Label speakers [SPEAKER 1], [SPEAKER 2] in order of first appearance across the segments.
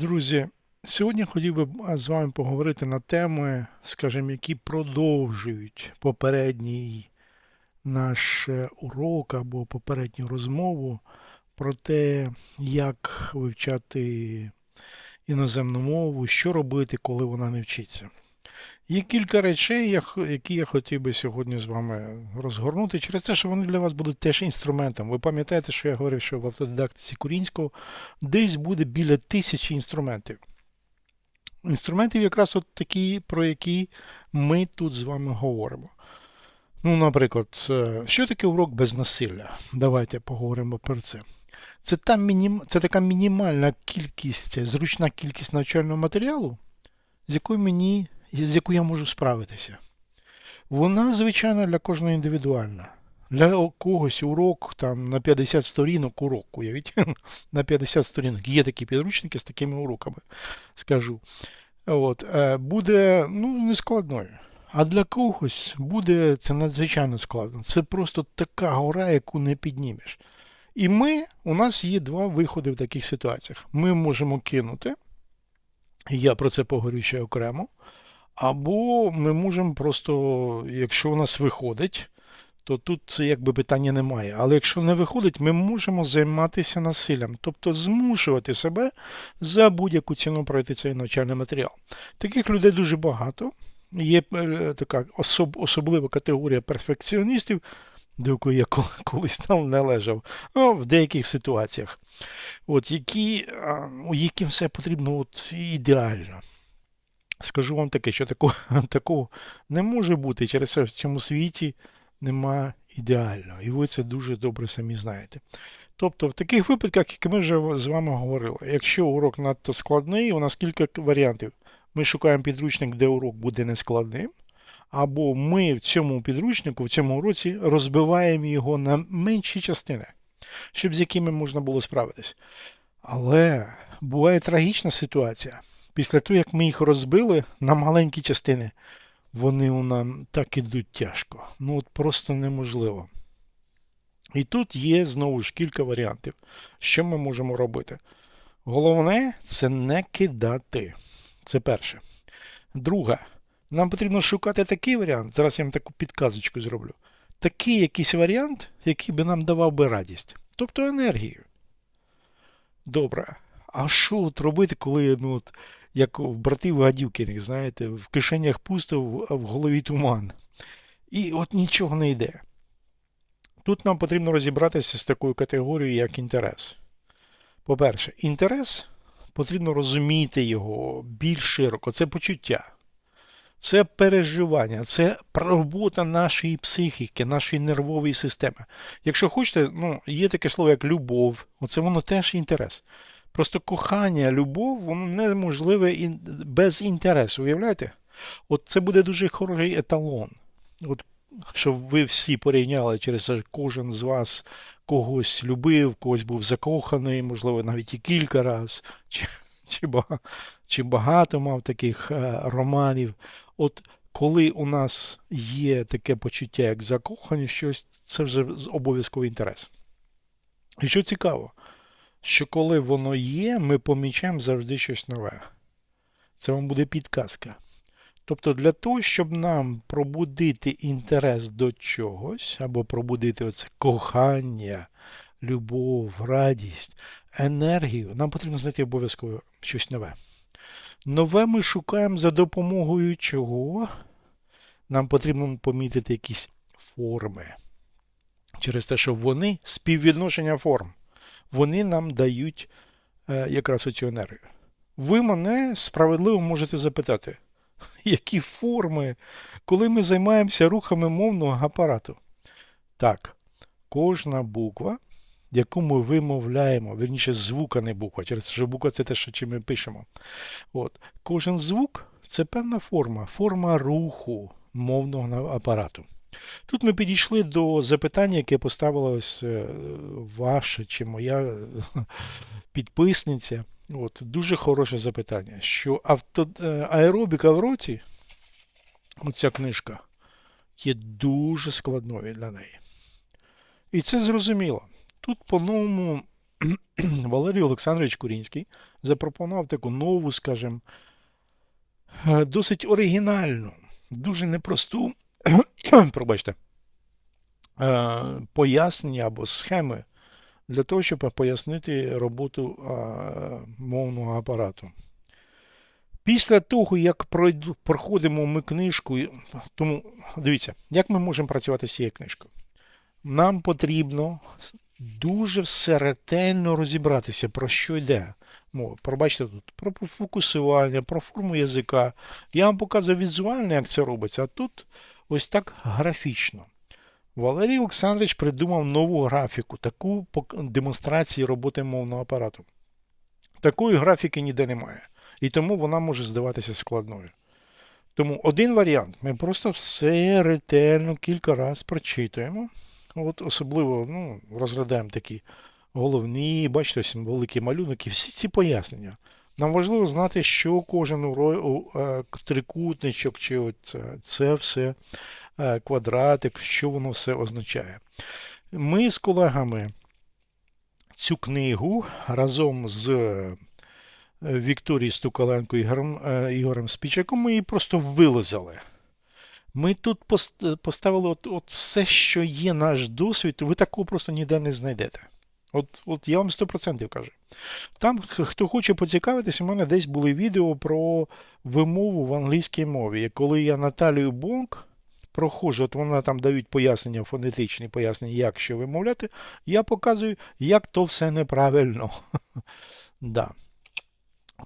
[SPEAKER 1] Друзі, сьогодні хотів би з вами поговорити на теми, скажімо, які продовжують попередній наш е, урок або попередню розмову про те, як вивчати іноземну мову, що робити, коли вона не вчиться. Є кілька речей, які я хотів би сьогодні з вами розгорнути, через те, що вони для вас будуть теж інструментом. Ви пам'ятаєте, що я говорив, що в автодидактиці Курінського десь буде біля тисячі інструментів. Інструментів якраз от такі, про які ми тут з вами говоримо. Ну, наприклад, е, що таке урок без насилля? Давайте поговоримо про це. Це, та мінім... це така мінімальна кількість, зручна кількість навчального матеріалу, з якою мені, з якою я можу справитися. Вона, звичайно, для кожного індивідуальна. Для когось урок там на 50 сторінок урок, уявіть, на 50 сторінок. Є такі підручники з такими уроками, скажу. От, е, буде ну, нескладною. А для когось буде це надзвичайно складно. Це просто така гора, яку не піднімеш. І ми, у нас є два виходи в таких ситуаціях. Ми можемо кинути, я про це поговорю ще окремо. Або ми можемо просто, якщо у нас виходить, то тут якби питання немає. Але якщо не виходить, ми можемо займатися насиллям, тобто змушувати себе за будь-яку ціну пройти цей навчальний матеріал. Таких людей дуже багато. Є е, така особ, особлива категорія перфекціоністів, до якої я колись там належав, ну, в деяких ситуаціях, от, які, яким все потрібно от, ідеально. Скажу вам таке, що такого, такого не може бути. Через це в цьому світі нема ідеального. І ви це дуже добре самі знаєте. Тобто, в таких випадках, як ми вже з вами говорили, якщо урок надто складний, у нас кілька варіантів. Ми шукаємо підручник, де урок буде нескладним, або ми в цьому підручнику, в цьому уроці розбиваємо його на менші частини, щоб з якими можна було справитись. Але буває трагічна ситуація. Після того, як ми їх розбили на маленькі частини, вони у нам так ідуть тяжко. Ну от просто неможливо. І тут є знову ж кілька варіантів, що ми можемо робити. Головне це не кидати. Це перше. Друге, нам потрібно шукати такий варіант. Зараз я вам таку підказочку зроблю. Такий якийсь варіант, який би нам давав би радість, тобто енергію. Добре. А що от робити, коли, ну, от, як в братів Гадюкіних, знаєте, в кишенях пусто, в- голові туман. І от нічого не йде. Тут нам потрібно розібратися з такою категорією, як інтерес. По-перше, інтерес потрібно розуміти його більш широко. Це почуття, це переживання, це робота нашої психіки, нашої нервової системи. Якщо хочете, ну, є таке слово, як любов, оце воно теж інтерес. Просто кохання, любов, воно неможливе без інтересу. Уявляєте? От це буде дуже хороший еталон. От, щоб ви всі порівняли через кожен з вас когось любив, когось був закоханий, можливо, навіть і кілька разів, чи, чи, чи багато мав таких е, романів. От коли у нас є таке почуття, як закоханість, щось, це вже обов'язковий інтерес. І що цікаво, що коли воно є, ми помічаємо завжди щось нове. Це вам буде підказка. Тобто для того, щоб нам пробудити інтерес до чогось, або пробудити оце кохання, любов, радість, енергію, нам потрібно знайти обов'язково щось нове. Нове ми шукаємо за допомогою чого? Нам потрібно помітити якісь форми. Через те, що вони співвідношення форм. Вони нам дають е, якраз оцю енергію. Ви мене справедливо можете запитати, які форми, коли ми займаємося рухами мовного апарату. Так, кожна буква, яку ми вимовляємо, верніше звук, а не буква, через те, що буква це те, що чим ми пишемо. От. Кожен звук це певна форма, форма руху мовного апарату. Тут ми підійшли до запитання, яке поставила ось е, ваша чи моя е, підписниця. От, дуже хороше запитання, що авто, е, аеробіка в роті, оця книжка, є дуже складною для неї. І це зрозуміло. Тут по-новому Валерій Олександрович Курінський запропонував таку нову, скажімо, досить оригінальну, дуже непросту, пробачте, е, пояснення або схеми для того, щоб пояснити роботу е, мовного апарату. Після того, як проходимо ми книжку, тому дивіться, як ми можемо працювати з цією книжкою. Нам потрібно дуже все ретельно розібратися, про що йде мова. Пробачте тут про фокусування, про форму язика. Я вам показую візуально, як це робиться, а тут ось так графічно. Валерій Олександрович придумав нову графіку, таку демонстрацію роботи мовного апарату. Такої графіки ніде немає. І тому вона може здаватися складною. Тому один варіант. Ми просто все ретельно кілька разів прочитуємо. От особливо ну, розглядаємо такі головні, бачите, ось великі малюнки, всі ці пояснення. Нам важливо знати, що кожен е, трикутничок, чи от це, це все е, квадратик, що воно все означає. Ми з колегами цю книгу разом з е, Вікторією Стукаленко і е, Ігорем Спічаком ми її просто вилазили. Ми тут поставили от, от все, що є наш досвід, ви такого просто ніде не знайдете. От, от я вам 100% кажу. Там, хто хоче поцікавитись, у мене десь були відео про вимову в англійській мові. Коли я Наталію Бонк проходжу, от вона там дають пояснення, фонетичні пояснення, як що вимовляти, я показую, як то все неправильно. да.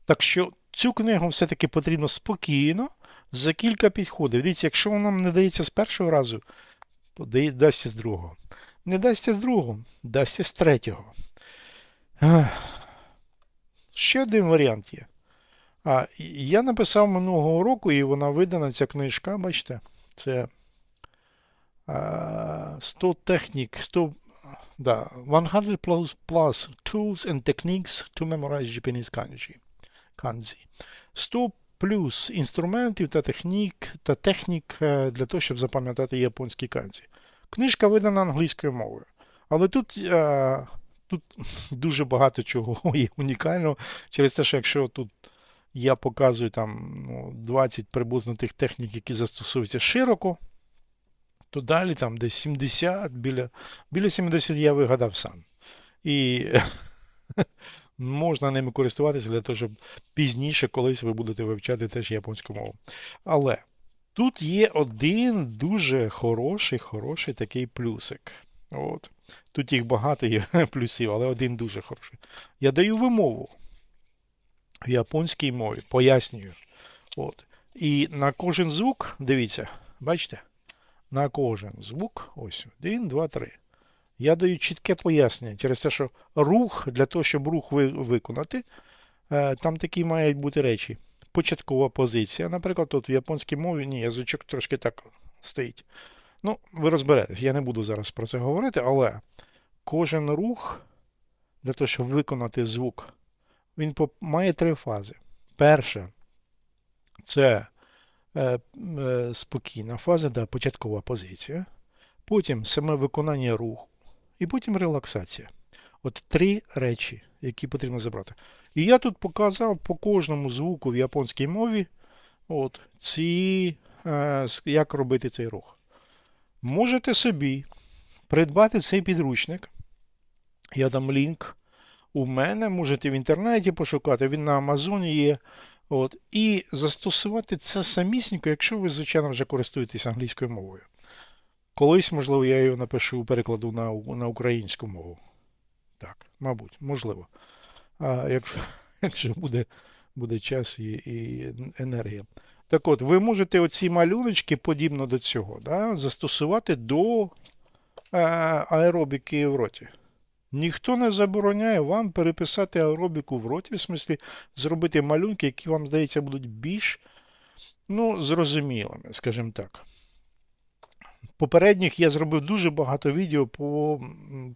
[SPEAKER 1] Так що цю книгу все-таки потрібно спокійно, за кілька підходів. Дивіться, якщо воно нам не дається з першого разу, дасться з другого. Не дасться з другого, дасться з третього. Ще один варіант є. А, я написав минулого року, і вона видана, ця книжка, бачите, це а, 100 технік, 100, да, 100 plus, plus tools and techniques to memorize Japanese kanji. kanji. 100 плюс інструментів та технік, та технік е, для того, щоб запам'ятати японські канзі. Книжка видана англійською мовою. Але тут, е, тут дуже багато чого є унікального через те, що якщо тут я показую там ну, 20 приблизно тих технік, які застосовуються широко, то далі там десь 70, біля, біля 70 я вигадав сам. І можна ними користуватися для того, щоб пізніше колись ви будете вивчати теж японську мову. Але тут є один дуже хороший, хороший такий плюсик. От. Тут їх багато є плюсів, але один дуже хороший. Я даю вимову в японській мові, пояснюю. От. І на кожен звук, дивіться, бачите? На кожен звук, ось, один, два, три. Я даю чітке пояснення через те, що рух, для того, щоб рух ви- виконати, е, там такі мають бути речі. Початкова позиція. Наприклад, тут в японській мові ні, язичок трошки так стоїть. Ну, ви розберетесь, я не буду зараз про це говорити, але кожен рух для того, щоб виконати звук, він має три фази. Перша це е, е, спокійна фаза, да, початкова позиція. Потім саме виконання руху, і потім релаксація. От три речі, які потрібно забрати. І я тут показав по кожному звуку в японській мові, от, ці, е, як робити цей рух. Можете собі придбати цей підручник. Я дам лінк у мене, можете в інтернеті пошукати, він на Амазоні є. От, і застосувати це самісінько, якщо ви, звичайно, вже користуєтесь англійською мовою. Колись, можливо, я його напишу перекладу на, на українську мову. Так, мабуть, можливо. А якщо, якщо буде, буде час і, і енергія. Так от, ви можете оці малюночки, подібно до цього, да, застосувати до е, аеробіки в роті. Ніхто не забороняє вам переписати аеробіку в роті, в смислі зробити малюнки, які вам, здається, будуть більш ну, зрозумілими, скажімо так. Попередніх я зробив дуже багато відео по,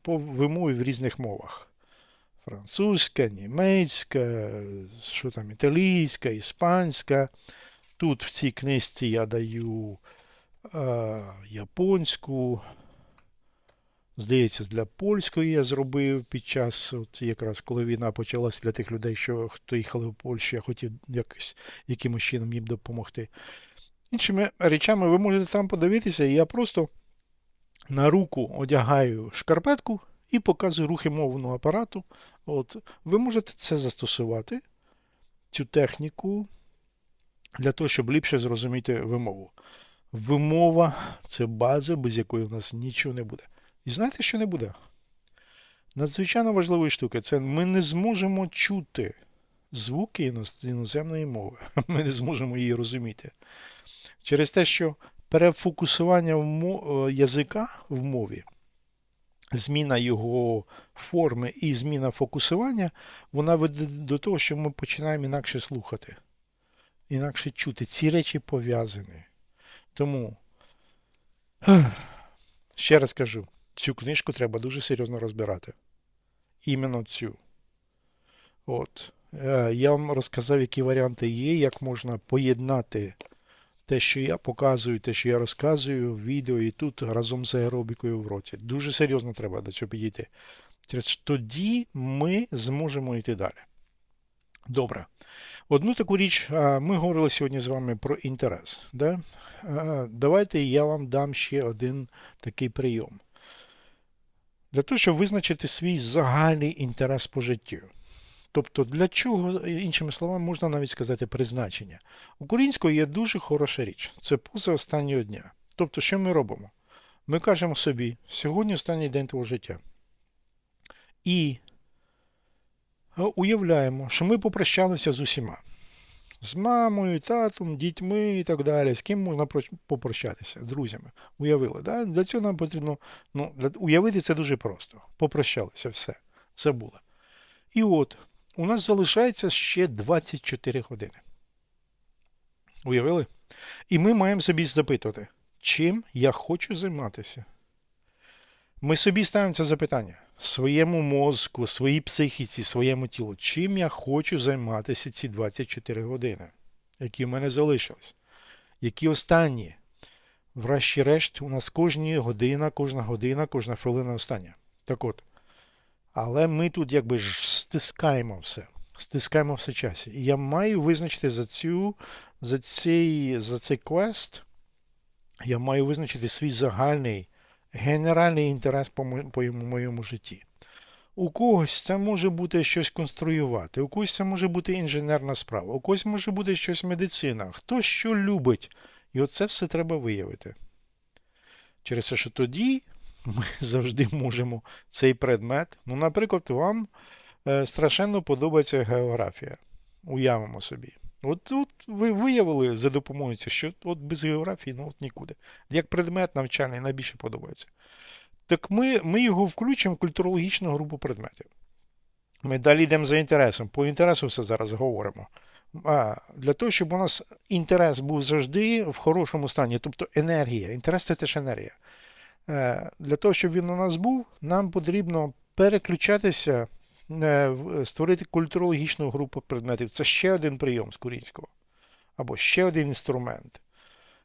[SPEAKER 1] по вимові в різних мовах. Французька, німецька, що там, італійська, іспанська. Тут в цій книжці я даю е, японську. Здається, для польської я зробив під час, от якраз коли війна почалась для тих людей, що хто їхали в Польщу, я хотів якось якимось чином їм допомогти. Іншими речами ви можете там подивитися, і я просто на руку одягаю шкарпетку і показую рухи мовного апарату. От, ви можете це застосувати, цю техніку, для того, щоб ліпше зрозуміти вимову. Вимова це база, без якої в нас нічого не буде. І знаєте, що не буде? Надзвичайно важливої штуки це ми не зможемо чути звуки іноземної мови. Ми не зможемо її розуміти. Через те, що перефокусування е, язика в мові, зміна його форми і зміна фокусування, вона веде до того, що ми починаємо інакше слухати, інакше чути. Ці речі пов'язані. Тому, ще раз кажу, цю книжку треба дуже серйозно розбирати. Іменно цю. От. Е, Я вам розказав, які варіанти є, як можна поєднати те, що я показую, те, що я розказую в відео і тут разом з аеробікою в роті. Дуже серйозно треба до цього підійти. Тоді ми зможемо йти далі. Добре. Одну таку річ, ми говорили сьогодні з вами про інтерес. Да? Давайте я вам дам ще один такий прийом. Для того, щоб визначити свій загальний інтерес по життю. Тобто, для чого, іншими словами, можна навіть сказати призначення. Українською є дуже хороша річ. Це поза останнього дня. Тобто, що ми робимо? Ми кажемо собі, сьогодні останній день твого життя. І е, уявляємо, що ми попрощалися з усіма. З мамою, татом, дітьми і так далі. З ким можна попрощатися? З друзями. Уявили. Да? Для цього нам потрібно ну, уявити це дуже просто. Попрощалися, все. Забули. І от, у нас залишається ще 24 години. Уявили? І ми маємо собі запитувати, чим я хочу займатися. Ми собі ставимо це запитання своєму мозку, своїй психіці, своєму тілу. Чим я хочу займатися ці 24 години, які в мене залишились? Які останні? Врешті-решт, у нас кожні година, кожна година, кожна хвилина остання. Так от. Але ми тут якби ж стискаємо все. Стискаємо все часі. І я маю визначити за цю, за цей, за цей квест, я маю визначити свій загальний, генеральний інтерес по, по моєму житті. У когось це може бути щось конструювати, у когось це може бути інженерна справа, у когось може бути щось медицина, хто що любить. І оце все треба виявити. Через те, що тоді ми завжди можемо цей предмет. Ну, наприклад, вам страшенно подобається географія. Уявимо собі. От тут ви виявили за допомогою що от без географії ну от нікуди. Як предмет навчальний найбільше подобається. Так ми, ми його включимо в культурологічну групу предметів. Ми далі йдемо за інтересом. По інтересу все зараз говоримо. А, для того, щоб у нас інтерес був завжди в хорошому стані, тобто енергія. Інтерес це теж енергія. Е, Для того, щоб він у нас був, нам потрібно переключатися, е, створити культурологічну групу предметів. Це ще один прийом з корінського. Або ще один інструмент,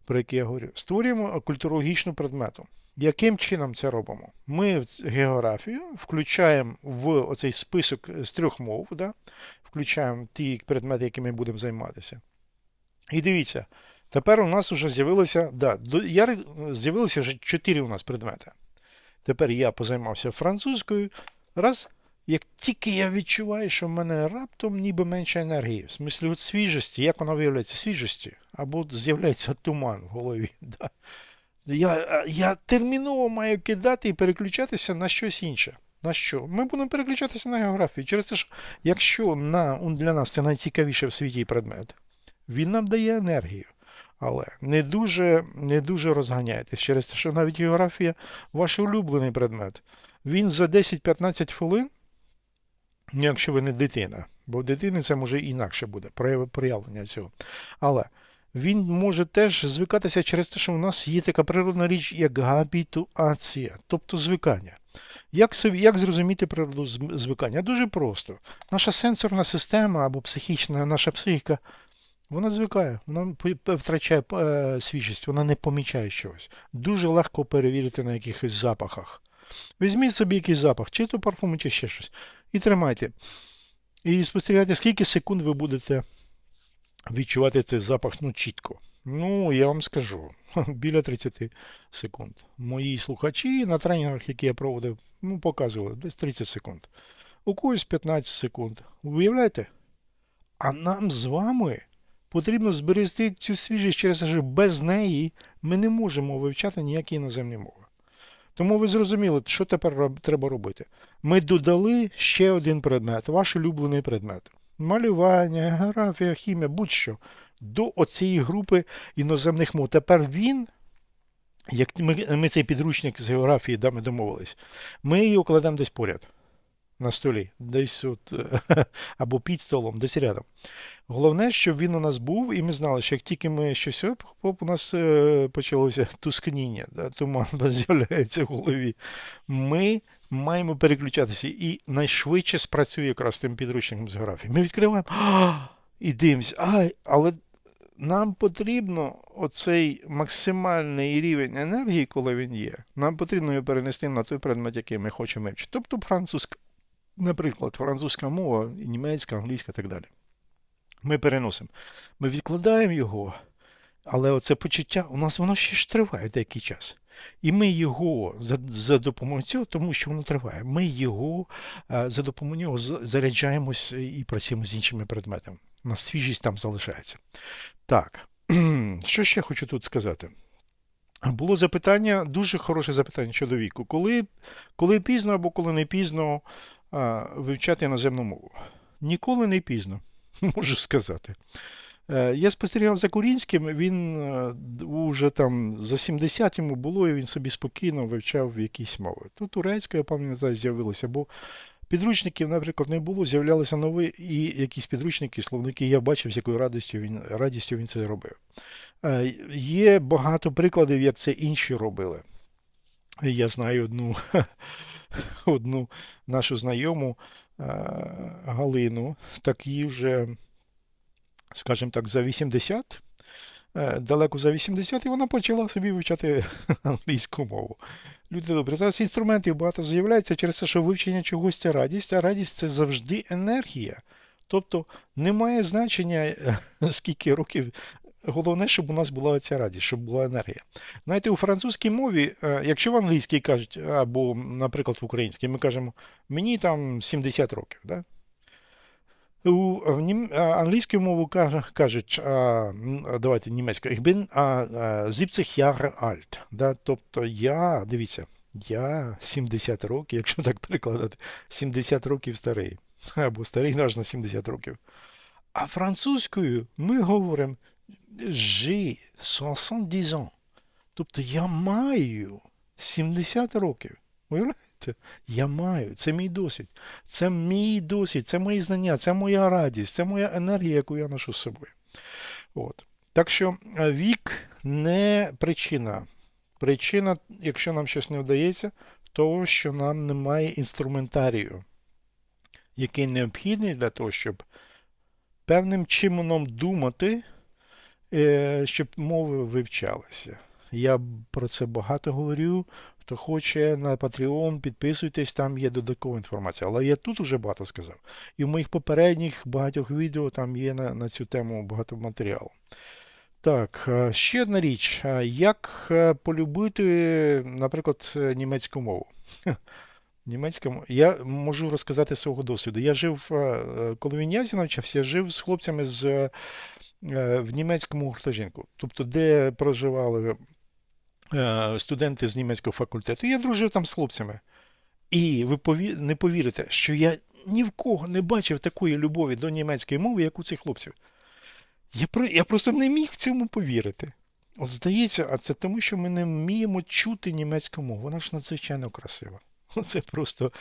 [SPEAKER 1] про який я говорю. Створюємо культурологічну предмету. Яким чином це робимо? Ми географію включаємо в оцей список з трьох мов, да? включаємо ті предмети, якими будемо займатися. І дивіться, тепер у нас вже з'явилося, да, до- я з'явилося вже чотири у нас предмети. Тепер я позаймався французькою. Раз, як тільки я відчуваю, що в мене раптом ніби менше енергії, в смислі от свіжості, як вона виявляється свіжості, або з'являється туман в голові. Да. Я, я терміново маю кидати і переключатися на щось інше. На що? Ми будемо переключатися на географію. Через те, що якщо на, для нас це найцікавіше в світі предмет, він нам дає енергію. Але не дуже, не дуже розганяйтесь через те, що навіть географія ваш улюблений предмет. Він за 10-15 хвилин, якщо ви не дитина, бо в дитини це може інакше буде проявлення цього. Але він може теж звикатися через те, що у нас є така природна річ, як габітуація, тобто звикання. Як, як зрозуміти природу звикання? Дуже просто. Наша сенсорна система або психічна, наша психіка, вона звикає, вона втрачає е, свіжість, вона не помічає чогось. Дуже легко перевірити на якихось запахах. Візьміть собі якийсь запах, чи то парфум, чи ще щось. І тримайте. І спостерігайте, скільки секунд ви будете відчувати цей запах ну, чітко. Ну, я вам скажу, біля 30 секунд. Мої слухачі на тренінгах, які я проводив, ну, показували десь 30 секунд. У когось 15 секунд. Уявляєте? А нам з вами потрібно зберегти цю свіжість через те, що без неї ми не можемо вивчати ніякі іноземні мови. Тому ви зрозуміли, що тепер треба робити. Ми додали ще один предмет, ваш улюблений предмет. Малювання, географія, хімія, будь-що. До оцієї групи іноземних мов. Тепер він, як ми, ми цей підручник з географії, да, ми домовились, ми її укладемо десь поряд на столі, десь от, або під столом, десь рядом. Головне, щоб він у нас був, і ми знали, що як тільки ми щось оп, у нас е, почалося тускніння, да, туман з'являється в голові. Ми маємо переключатися і найшвидше спрацює якраз тим підручником з географії. Ми відкриваємо і дивимося, але нам потрібно оцей максимальний рівень енергії, коли він є, нам потрібно його перенести на той предмет, який ми хочемо вивчити. Тобто французька, наприклад, французька мова, німецька, англійська і так далі. Ми переносимо. Ми відкладаємо його, але оце почуття у нас воно ще ж триває деякий час. І ми його за, за допомогою цього, тому що воно триває, ми його е, за допомогою нього заряджаємось і працюємо з іншими предметами. У нас свіжість там залишається. Так, що ще хочу тут сказати? Було запитання, дуже хороше запитання щодо віку. Коли, коли пізно або коли не пізно вивчати іноземну мову? Ніколи не пізно, можу сказати. Е, Я спостерігав за Курінським, він е, уже там за 70 йому було, і він собі спокійно вивчав якісь мови. Тут турецька, я пам'ятаю, з'явилася, бо підручників, наприклад, не було, з'являлися нові і якісь підручники, словники. Я бачив, з якою радістю він, радістю він це робив. Е, Є багато прикладів, як це інші робили. Я знаю одну, одну нашу знайому е, Галину, так їй вже, скажімо так, за 80, е, далеко за 80, і вона почала собі вивчати англійську мову. Люди добре, зараз інструментів багато з'являється через те, що вивчення чогось це радість, а радість це завжди енергія. Тобто немає значення, скільки років. Головне, щоб у нас була ця радість, щоб була енергія. Знаєте, у французькій мові, е, якщо в англійській кажуть, або, наприклад, в українській, ми кажемо, мені там 70 років. Да? У в нім, а, англійською мовою кажуть, давайте німецькою, ich bin а, а, 70 Jahre alt. Да? Тобто я, дивіться, я 70 років, якщо так перекладати, 70 років старий. Або старий аж на 70 років. А французькою ми говоримо j'ai 70 ans. Тобто я маю 70 років. Уявляєте? Я маю. Це мій досвід. Це мій досвід, це мої знання, це моя радість, це моя енергія, яку я ношу з собою. От. Так що е, вік не причина. Причина, якщо нам щось не вдається, того, що нам немає інструментарію, який необхідний для того, щоб певним чином думати, щоб мови вивчалися. Я про це багато говорю. Хто хоче на Patreon, підписуйтесь, там є додаткова інформація. Але я тут уже багато сказав. І в моїх попередніх багатьох відео там є на, на цю тему багато матеріалу. Так, е, ще одна річ. Е, Як е, полюбити, наприклад, е, німецьку мову? Німецька. Я можу розказати свого досвіду. Я жив, е, е, коли в Інязі навчався, я жив з хлопцями з, е, в німецькому гуртожитку, тобто де проживали студенти з німецького факультету. Я дружив там з хлопцями. І ви пові... не повірите, що я ні в кого не бачив такої любові до німецької мови, як у цих хлопців. Я, про... я просто не міг цьому повірити. От здається, а це тому, що ми не вміємо чути німецьку мову. Вона ж надзвичайно красива. Це просто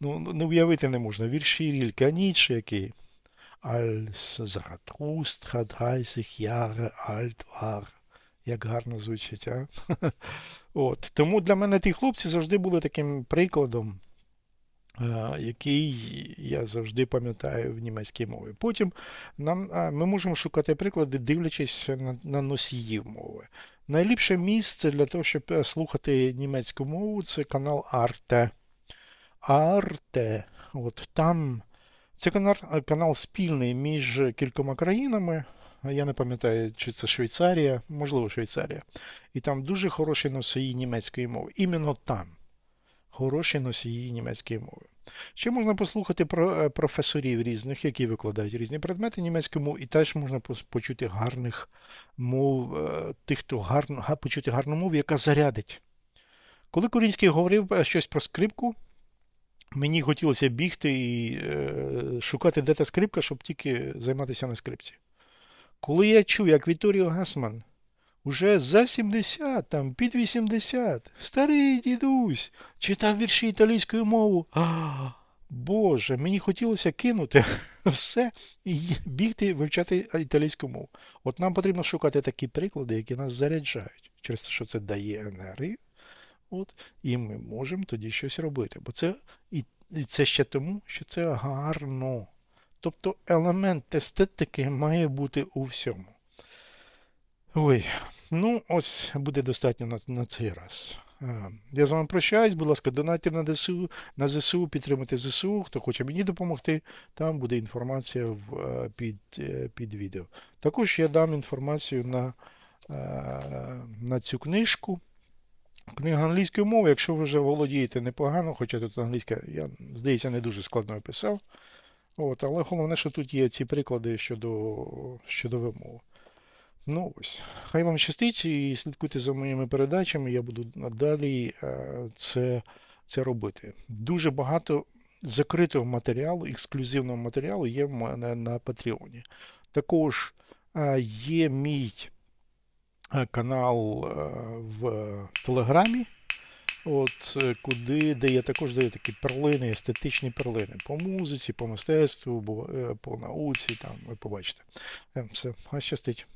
[SPEAKER 1] ну, не уявити не можна. Вірші Рілька, Ніцше який. Als Zarathustra 30 Jahre alt war. Як гарно звучить, а? От. Тому для мене ті хлопці завжди були таким прикладом, е, який я завжди пам'ятаю в німецькій мові. Потім нам, е, ми можемо шукати приклади, дивлячись на, на носіїв мови. Найліпше місце для того, щоб е, слухати німецьку мову, це канал Arte. Arte. От там. Це канал, спільний між кількома країнами. Я не пам'ятаю, чи це Швейцарія, можливо, Швейцарія. І там дуже хороші носії німецької мови. Іменно там. Хороші носії німецької мови. Ще можна послухати про е, професорів різних, які викладають різні предмети німецької мови, і теж можна почути гарних мов, е, тих, хто гарно, почути гарну мову, яка зарядить. Коли Корінський говорив е, щось про скрипку, мені хотілося бігти і е, шукати, де скрипка, щоб тільки займатися на скрипці. Коли я чув, як Віторіо Гасман уже за 70, там під 80, старий дідусь, читав вірші італійською мовою. Боже, мені хотілося кинути все і бігти вивчати італійську мову. От нам потрібно шукати такі приклади, які нас заряджають, через те, що це дає енергію. От, і ми можемо тоді щось робити. Бо це і, і це ще тому, що це гарно. Тобто елемент естетики має бути у всьому. Ой, ну ось буде достатньо на, на цей раз. Е, Я з вами прощаюсь, будь ласка, донайте на ЗСУ, на ЗСУ, підтримуйте ЗСУ. Хто хоче мені допомогти, там буде інформація в, е, під, е, під відео. Також я дам інформацію на, на цю книжку. Книга англійської мови, якщо ви вже володієте непогано, хоча тут англійська, я, здається, не дуже складно описав. От, але головне, що тут є ці приклади щодо, щодо вимови. Ну ось, хай вам щастить і слідкуйте за моїми передачами. Я буду надалі е, це, це робити. Дуже багато закритого матеріалу, ексклюзивного матеріалу є в мене на Патреоні. Також е, є мій канал е, в Телеграмі. От е, куди, де я також даю такі перлини, естетичні перлини по музиці, по мистецтву, е, по науці, там ви побачите. Е, Все, щастить.